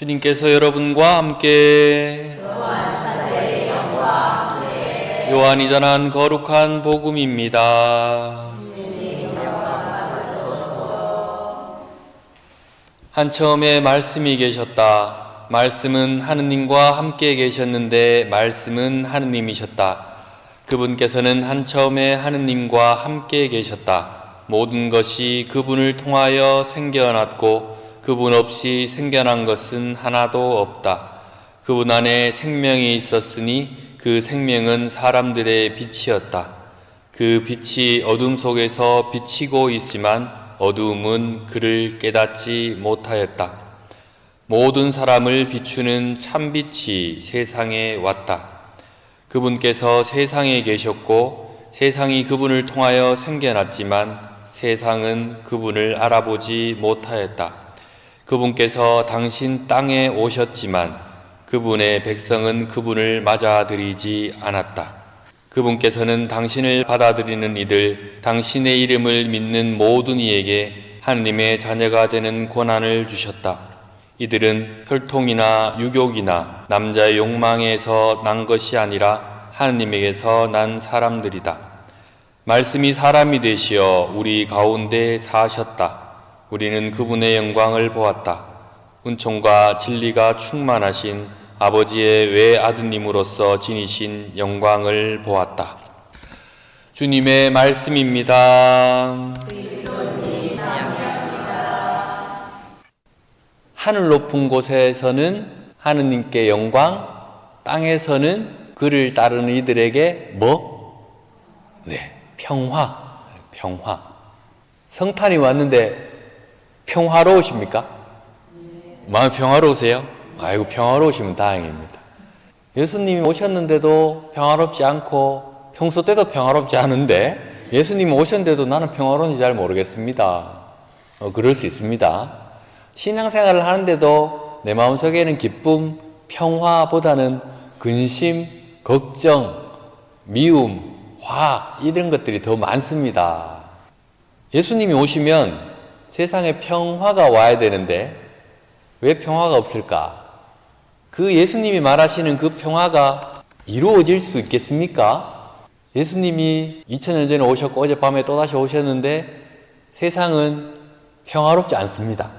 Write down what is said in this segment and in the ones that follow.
주님께서 여러분과 함께 요한이 전한 거룩한 복음입니다. 한처음에 말씀이 계셨다. 말씀은 하느님과 함께 계셨는데 말씀은 하느님이셨다. 그분께서는 한처음에 하느님과 함께 계셨다. 모든 것이 그분을 통하여 생겨났고 그분 없이 생겨난 것은 하나도 없다. 그분 안에 생명이 있었으니 그 생명은 사람들의 빛이었다. 그 빛이 어둠 속에서 비치고 있지만 어두움은 그를 깨닫지 못하였다. 모든 사람을 비추는 참빛이 세상에 왔다. 그분께서 세상에 계셨고 세상이 그분을 통하여 생겨났지만 세상은 그분을 알아보지 못하였다. 그분께서 당신 땅에 오셨지만 그분의 백성은 그분을 맞아들이지 않았다. 그분께서는 당신을 받아들이는 이들, 당신의 이름을 믿는 모든 이에게 하느님의 자녀가 되는 권한을 주셨다. 이들은 혈통이나 유욕이나 남자의 욕망에서 난 것이 아니라 하느님에게서 난 사람들이다. 말씀이 사람이 되시어 우리 가운데 사셨다. 우리는 그분의 영광을 보았다. 은총과 진리가 충만하신 아버지의 외아드님으로서 지니신 영광을 보았다. 주님의 말씀입니다. 하늘 높은 곳에서는 하느님께 영광, 땅에서는 그를 따르는 이들에게 뭐? 네, 평화, 평화. 성탄이 왔는데 평화로우십니까? 마음 평화로우세요? 아이고 평화로우시면 다행입니다. 예수님이 오셨는데도 평화롭지 않고 평소 때도 평화롭지 않은데 예수님이 오셨는데도 나는 평화로운지 잘 모르겠습니다. 어, 그럴 수 있습니다. 신앙생활을 하는데도 내 마음속에는 기쁨, 평화보다는 근심, 걱정, 미움, 화 이런 것들이 더 많습니다. 예수님이 오시면 세상에 평화가 와야 되는데 왜 평화가 없을까? 그 예수님이 말하시는 그 평화가 이루어질 수 있겠습니까? 예수님이 2000년 전에 오셨고 어젯밤에 또다시 오셨는데 세상은 평화롭지 않습니다.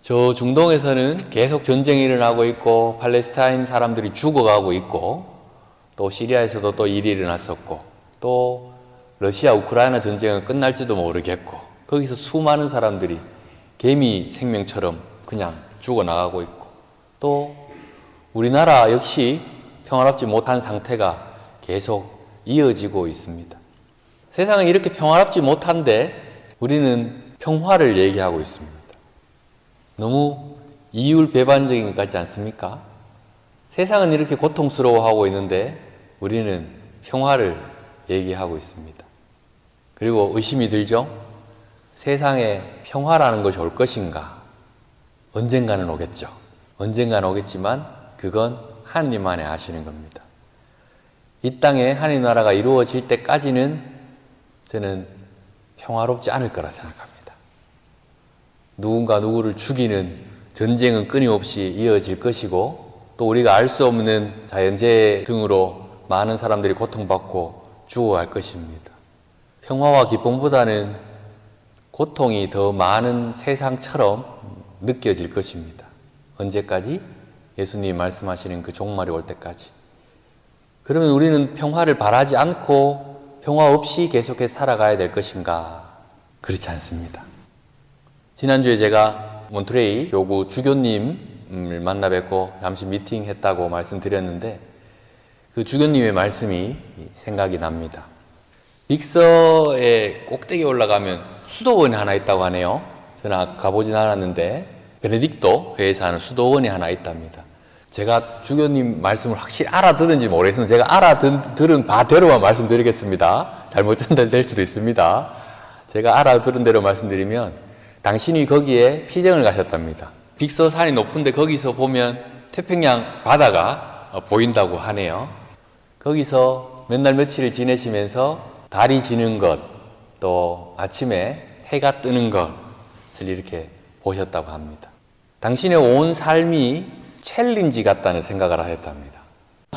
저 중동에서는 계속 전쟁이 일어나고 있고 팔레스타인 사람들이 죽어가고 있고 또 시리아에서도 또 일이 일어났었고 또 러시아 우크라이나 전쟁은 끝날지도 모르겠고 거기서 수많은 사람들이 개미 생명처럼 그냥 죽어나가고 있고 또 우리나라 역시 평화롭지 못한 상태가 계속 이어지고 있습니다. 세상은 이렇게 평화롭지 못한데 우리는 평화를 얘기하고 있습니다. 너무 이율배반적인 것 같지 않습니까? 세상은 이렇게 고통스러워하고 있는데 우리는 평화를 얘기하고 있습니다. 그리고 의심이 들죠? 세상에 평화라는 것이 올 것인가? 언젠가는 오겠죠. 언젠가는 오겠지만 그건 하나님만이 아시는 겁니다. 이 땅에 하나님 나라가 이루어질 때까지는 저는 평화롭지 않을 거라 생각합니다. 누군가 누구를 죽이는 전쟁은 끊임없이 이어질 것이고 또 우리가 알 수 없는 자연재해 등으로 많은 사람들이 고통받고 죽어갈 것입니다. 평화와 기쁨보다는 고통이 더 많은 세상처럼 느껴질 것입니다. 언제까지? 예수님이 말씀하시는 그 종말이 올 때까지. 그러면 우리는 평화를 바라지 않고 평화 없이 계속해서 살아가야 될 것인가? 그렇지 않습니다. 지난주에 제가 몬트레이 교구 주교님을 만나 뵙고 잠시 미팅했다고 말씀드렸는데 그 주교님의 말씀이 생각이 납니다. 빅서의 꼭대기에 올라가면 수도원이 하나 있다고 하네요. 저는 가보진 않았는데 베네딕토 하는 수도원이 하나 있답니다. 제가 주교님 말씀을 확실히 알아듣는지 모르겠으면 제가 알아들은 바대로만 말씀드리겠습니다. 잘못 전달될 수도 있습니다. 제가 알아들은 대로 말씀드리면 당신이 거기에 피정을 가셨답니다. 빅서 산이 높은데 거기서 보면 태평양 바다가 보인다고 하네요. 거기서 몇 날 며칠을 지내시면서 달이 지는 것, 또 아침에 해가 뜨는 것을 이렇게 보셨다고 합니다. 당신의 온 삶이 챌린지 같다는 생각을 하셨답니다.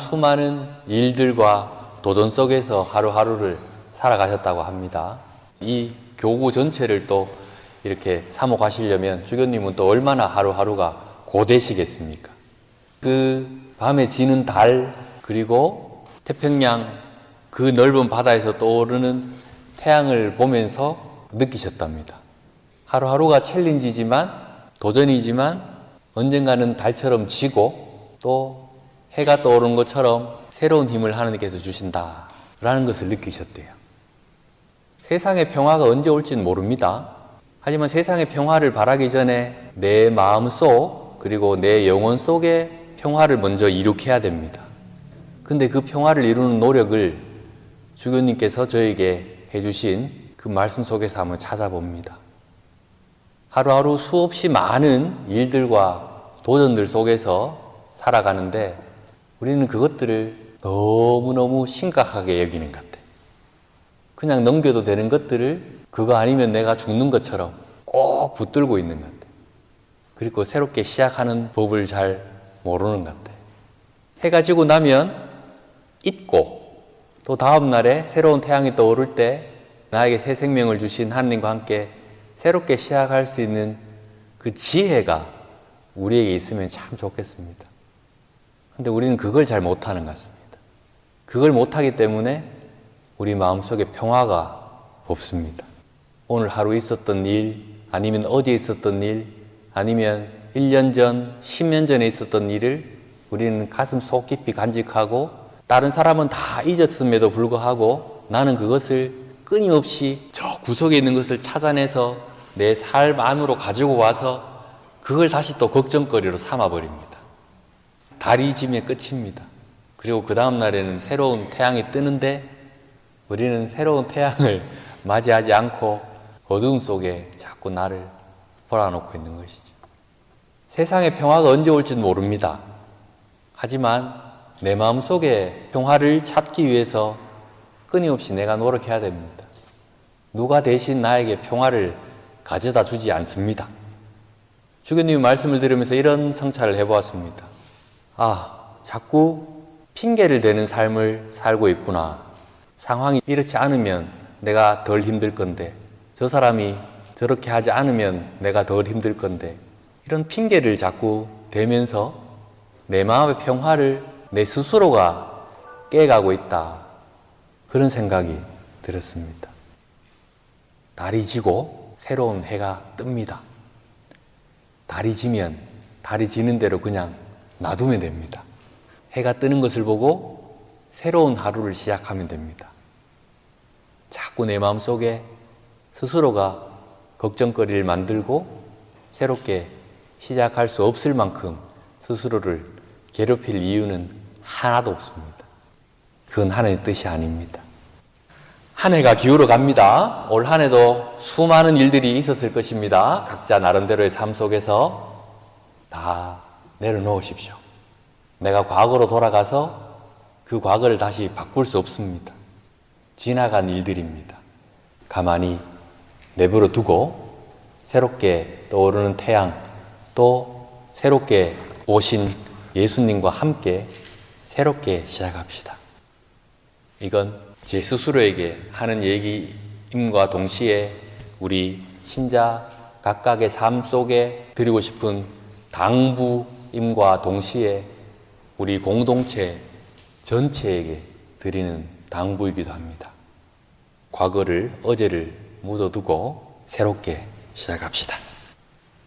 수많은 일들과 도전 속에서 하루하루를 살아가셨다고 합니다. 이 교구 전체를 또 이렇게 사목하시려면 주교님은 또 얼마나 하루하루가 고되시겠습니까? 그 밤에 지는 달 그리고 태평양 그 넓은 바다에서 떠오르는 태양을 보면서 느끼셨답니다. 하루하루가 챌린지지만 도전이지만 언젠가는 달처럼 지고 또 해가 떠오르는 것처럼 새로운 힘을 하나님께서 주신다 라는 것을 느끼셨대요. 세상의 평화가 언제 올지는 모릅니다. 하지만 세상의 평화를 바라기 전에 내 마음 속 그리고 내 영혼 속에 평화를 먼저 이룩해야 됩니다. 근데 그 평화를 이루는 노력을 주교님께서 저에게 해주신 그 말씀 속에서 한번 찾아봅니다. 하루하루 수없이 많은 일들과 도전들 속에서 살아가는데 우리는 그것들을 너무너무 심각하게 여기는 것 같아. 그냥 넘겨도 되는 것들을 그거 아니면 내가 죽는 것처럼 꼭 붙들고 있는 것 같아. 그리고 새롭게 시작하는 법을 잘 모르는 것 같아. 해가 지고 나면 잊고 또 다음 날에 새로운 태양이 떠오를 때 나에게 새 생명을 주신 하나님과 함께 새롭게 시작할 수 있는 그 지혜가 우리에게 있으면 참 좋겠습니다. 근데 우리는 그걸 잘 못하는 것 같습니다. 그걸 못하기 때문에 우리 마음속에 평화가 없습니다. 오늘 하루 있었던 일, 아니면 어디에 있었던 일, 아니면 1년 전, 10년 전에 있었던 일을 우리는 가슴 속 깊이 간직하고 다른 사람은 다 잊었음에도 불구하고 나는 그것을 끊임없이 저 구석에 있는 것을 찾아내서 내 삶 안으로 가지고 와서 그걸 다시 또 걱정거리로 삼아버립니다. 달이 지면 끝입니다. 그리고 그 다음 날에는 새로운 태양이 뜨는데 우리는 새로운 태양을 맞이하지 않고 어두움 속에 자꾸 나를 몰아놓고 있는 것이죠. 세상의 평화가 언제 올지는 모릅니다. 하지만 내 마음 속에 평화를 찾기 위해서 끊임없이 내가 노력해야 됩니다. 누가 대신 나에게 평화를 가져다 주지 않습니다. 주교님 말씀을 들으면서 이런 성찰을 해보았습니다. 아, 자꾸 핑계를 대는 삶을 살고 있구나. 상황이 이렇지 않으면 내가 덜 힘들 건데, 저 사람이 저렇게 하지 않으면 내가 덜 힘들 건데, 이런 핑계를 자꾸 대면서 내 마음의 평화를 내 스스로가 깨가고 있다. 그런 생각이 들었습니다. 달이 지고 새로운 해가 뜹니다. 달이 지면 달이 지는 대로 그냥 놔두면 됩니다. 해가 뜨는 것을 보고 새로운 하루를 시작하면 됩니다. 자꾸 내 마음 속에 스스로가 걱정거리를 만들고 새롭게 시작할 수 없을 만큼 스스로를 괴롭힐 이유는 하나도 없습니다. 그건 하나님의 뜻이 아닙니다. 한 해가 기울어 갑니다. 올 한 해도 수많은 일들이 있었을 것입니다. 각자 나름대로의 삶 속에서 다 내려놓으십시오. 내가 과거로 돌아가서 그 과거를 다시 바꿀 수 없습니다. 지나간 일들입니다. 가만히 내버려 두고 새롭게 떠오르는 태양 또 새롭게 오신 예수님과 함께 새롭게 시작합시다. 이건 제 스스로에게 하는 얘기임과 동시에 우리 신자 각각의 삶 속에 드리고 싶은 당부임과 동시에 우리 공동체 전체에게 드리는 당부이기도 합니다. 과거를, 어제를 묻어두고 새롭게 시작합시다.